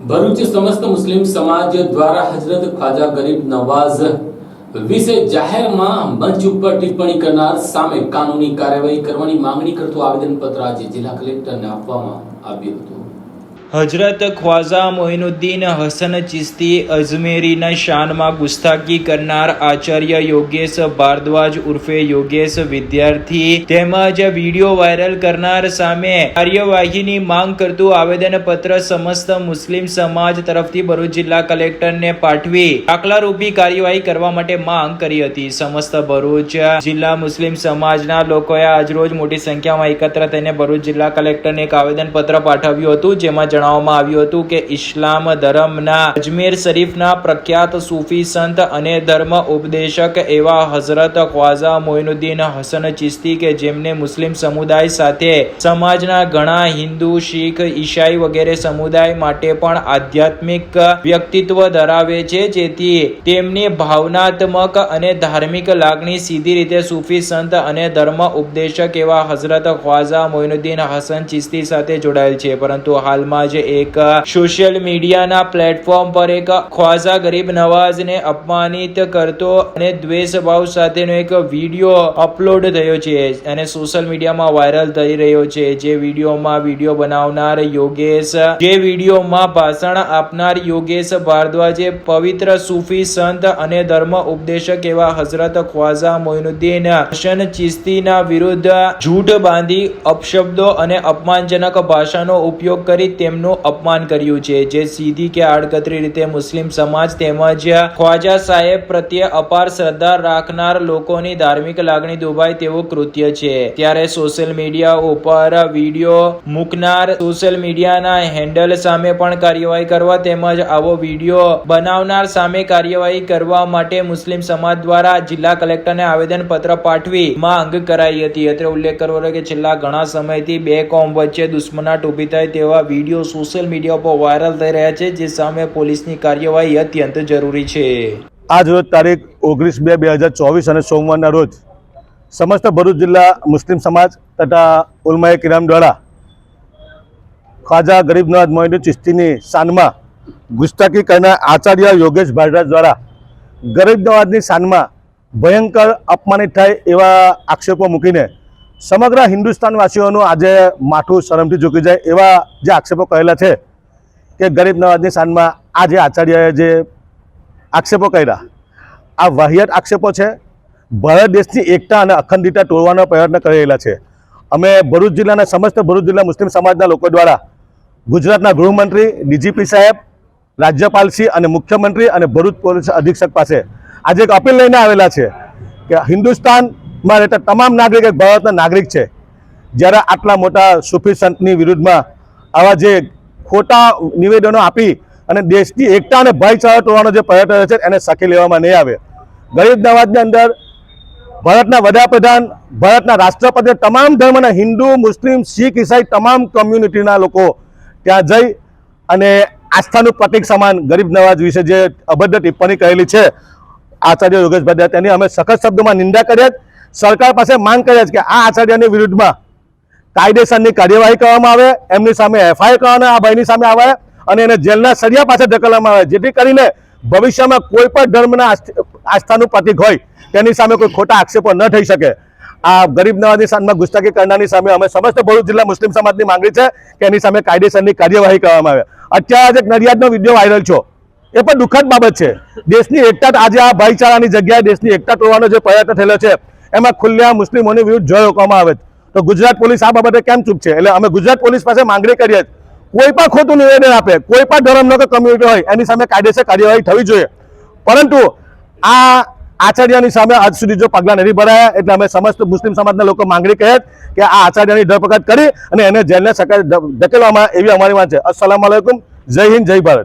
ભરૂચ સમસ્ત મુસ્લિમ સમાજ દ્વારા હજરત ખ્વાજા ગરીબ નવાઝ વિશે જાહેરમાં મંચ ઉપર ટિપ્પણી કરનાર સામે કાનૂની કાર્યવાહી કરવાની માંગણી કરતું આવેદનપત્ર આજે જિલ્લા કલેક્ટરને આપવામાં આવ્યું હતું. હજરત ખ્વાજા મોઇનુદ્દીન હસન ચિસ્તી અજમેરીના શાનમાં ગુસ્તાકી કરનાર આચાર્ય યોગેશ ભારદ્વાજ ઉર્ફે યોગેશ વિદ્યાર્થી તેમજ વીડિયો વાયરલ કરનાર સામે કાર્યવાહીની માંગ કરતું આવેદનપત્ર સમસ્ત મુસ્લિમ સમાજ તરફથી ભરૂચ જિલ્લા કલેક્ટરને પાઠવી દાખલારૂપી કાર્યવાહી કરવા માટે માંગ કરી હતી. સમસ્ત ભરૂચ જિલ્લા મુસ્લિમ સમાજના લોકોએ આજરોજ મોટી સંખ્યામાં એકત્ર થઈને ભરૂચ જિલ્લા કલેક્ટરને એક આવેદનપત્ર પાઠવ્યું હતું, જેમાં જણાવવામાં આવ્યું હતું કે ઇસ્લામ ધર્મના અજમેર શરીફના પ્રખ્યાત સૂફી સંત અને ધર્મ ઉપદેશક એવા હઝરત ખ્વાજા મોઇનુદ્દીન હસન ચિસ્તી કે જેમને મુસ્લિમ સમુદાય સાથે સમાજના ઘણા હિન્દુ, શીખ, ઈસાઈ વગેરે સમુદાય માટે પણ આધ્યાત્મિક વ્યક્તિત્વ ધરાવે છે. જેથી તેમની ભાવનાત્મક અને ધાર્મિક લાગણી સીધી રીતે સૂફી સંત અને ધર્મ ઉપદેશક એવા હઝરત ખ્વાજા મોઇનુદ્દીન હસન ચિસ્તી સાથે જોડાયેલ છે. પરંતુ હાલમાં જ એક સોશિયલ મીડિયાના પ્લેટફોર્મ પર એક ખ્વાજા ગરીબ નવાઝને અપમાનિત કરતો અને દ્વેષ ભાવ સાથેનો એક વીડિયો અપલોડ થયો છે. અને સોશિયલ મીડિયામાં વાયરલ થઈ રહ્યો છે. જે વિડીયોમાં વીડિયો બનાવનાર યોગેશ, જે વિડીયોમાં ભાષણ આપનાર યોગેશ ભારદ્વાજે પવિત્ર સૂફી સંત અને ધર્મ ઉપદેશક એવા હઝરત ખ્વાજા મોઇનુદ્દીન હસન ચિસ્તીના વિરુદ્ધ જૂઠ બાંધી અપશબ્દો અને અપમાનજનક ભાષાનો ઉપયોગ કરી તેમનું અપમાન કર્યું છે, જે સીધી કે આડકતરી રીતે મુસ્લિમ સમાજ તેમજ ખ્વાજા સાહેબ પ્રત્યે અપાર શ્રદ્ધા રાખનાર લોકોની ધાર્મિક લાગણી દુભાય તેવું કૃત્ય છે. ત્યારે સોશિયલ મીડિયા ઉપર વીડિયો મૂકનાર સોશિયલ મીડિયાના હેન્ડલ સામે પણ કાર્યવાહી કરવા તેમજ આવો વીડિયો બનાવનાર સામે કાર્યવાહી કરવા માટે મુસ્લિમ સમાજ દ્વારા જિલ્લા કલેક્ટરને આવેદન પત્ર પાઠવી માંગ કરાઈ હતી. અત્રે ઉલ્લેખ કરવો કે છેલ્લા ઘણા સમયથી બે કોમ વચ્ચે દુશ્મનાટ ઊભી થાય તેવા વીડિયો સોશિયલ મીડિયા પર વાયરલ થઈ રહ્યા છે, જે સામે પોલીસની કાર્યવાહી અત્યંત જરૂરી છે. આજ રોજ તારીખ ઓગણીસ બે બે હજાર ચોવીસ અને સોમવારના રોજ સમસ્ત ભરૂચ જિલ્લા મુસ્લિમ સમાજ તથા ઉલમાએ કિરામ દ્વારા ખ્વાજા ગરીબનાથ મોહિન ચિસ્તીની શાનમાં ગુસ્તાકી કરનાર આચાર્ય યોગેશ ભારદ્વાજ દ્વારા ગરીબ નવાજની શાનમાં ભયંકર અપમાનિત થાય એવા આક્ષેપો મૂકીને સમગ્ર હિન્દુસ્તાનવાસીઓનું આજે માથું શરમથી ઝૂકી જાય એવા જે આક્ષેપો કહેલા છે કે ગરીબ નવાજની શાનમાં આ જે આચાર્યએ જે આક્ષેપો કર્યા, આ વાહિયાત આક્ષેપો છે, ભારત દેશની એકતા અને અખંડિતતા તોડવાનો પ્રયત્ન કરી રહેલા છે. અમે ભરૂચ જિલ્લાના સમસ્ત ભરૂચ જિલ્લા મુસ્લિમ સમાજના લોકો દ્વારા ગુજરાતના ગૃહમંત્રી ડીજીપી સાહેબ રાજ્યપાલશ્રી અને મુખ્યમંત્રી અને ભરૂચ પોલીસ અધિક્ષક પાસે આજે એક અપીલ લઈને આવેલા છે કે હિન્દુસ્તાનમાં રહેતા તમામ નાગરિક, એક ભારતના નાગરિક છે જ્યારે આટલા મોટા સુફી સંતની વિરુદ્ધમાં આવા જે ખોટા નિવેદનો આપી અને દેશની એકતા અને ભાઈચારા તોડવાનો જે પ્રયત્ન છે, એને સખી લેવામાં નહીં આવે ગરીબ નવાજની અંદર ભારતના વડાપ્રધાન, ભારતના રાષ્ટ્રપતિ, તમામ ધર્મના હિન્દુ, મુસ્લિમ, શીખ, ઈસાઈ, તમામ કમ્યુનિટીના લોકો ત્યાં જઈ અને આસ્થાનું પ્રતિક સમાન ગરીબ નવાજ વિશે જે અભદ્ર ટિપ્પણી કરેલી છે, આચાર્ય યોગેશભાઈ તેની અમે સખત શબ્દોમાં નિંદા કર્યા છે. સરકાર પાસે માંગ કરે છે કે આ આચાર્યની વિરુદ્ધમાં કાયદેસરની કાર્યવાહી કરવામાં આવે, એમની સામે એફઆઈઆર કરવામાં આ ભાઈની સામે આવે અને એને જેલના સળિયા પાસે ધકેલવામાં આવે, જેથી કરીને ભવિષ્યમાં કોઈ પણ ધર્મના આસ્થ- આસ્થાનું પ્રતિક હોય, તેની સામે કોઈ ખોટા આક્ષેપો ન થઈ શકે. આ ગરીબ નવાજની સામે ગુસ્તાકી કરનારની સામે અમે સમસ્ત ભરૂચ જિલ્લા મુસ્લિમ સમાજની માંગણી છે કે એની સામે કાયદેસરની કાર્યવાહી કરવામાં આવે. અત્યારે એક નડિયાદનો વીડિયો વાયરલ છો એ પણ દુઃખદ બાબત છે. દેશની એકતા આજે આ ભાઈચારાની જગ્યાએ, દેશની એકતા તોડવાનો જે પ્રયત્ન થયેલો છે એમાં ખુલ્લા મુસ્લિમોની વિરુદ્ધ જળ રોકવામાં આવે તો ગુજરાત પોલીસ આ બાબતે કેમ ચૂપ છે? એટલે અમે ગુજરાત પોલીસ પાસે માંગણી કરીએ કોઈ પણ ખોટું નિવેદન આપે, કોઈ પણ ધર્મનો કે કમ્યુનિટી હોય, એની સામે કાયદેસર કાર્યવાહી થવી જોઈએ. પરંતુ આ આચાર્યની સામે આજ સુધી જો પગલાં નથી ભરાયા, એટલે અમે સમસ્ત મુસ્લિમ સમાજના લોકો માંગણી કહે કે આ આચાર્યની ધરપકડ કરી અને એને જેલને ધકેલવામાં એવી અમારી વાત છે. અસલામ આલેકુમ જય હિન્દ, જય ભારત.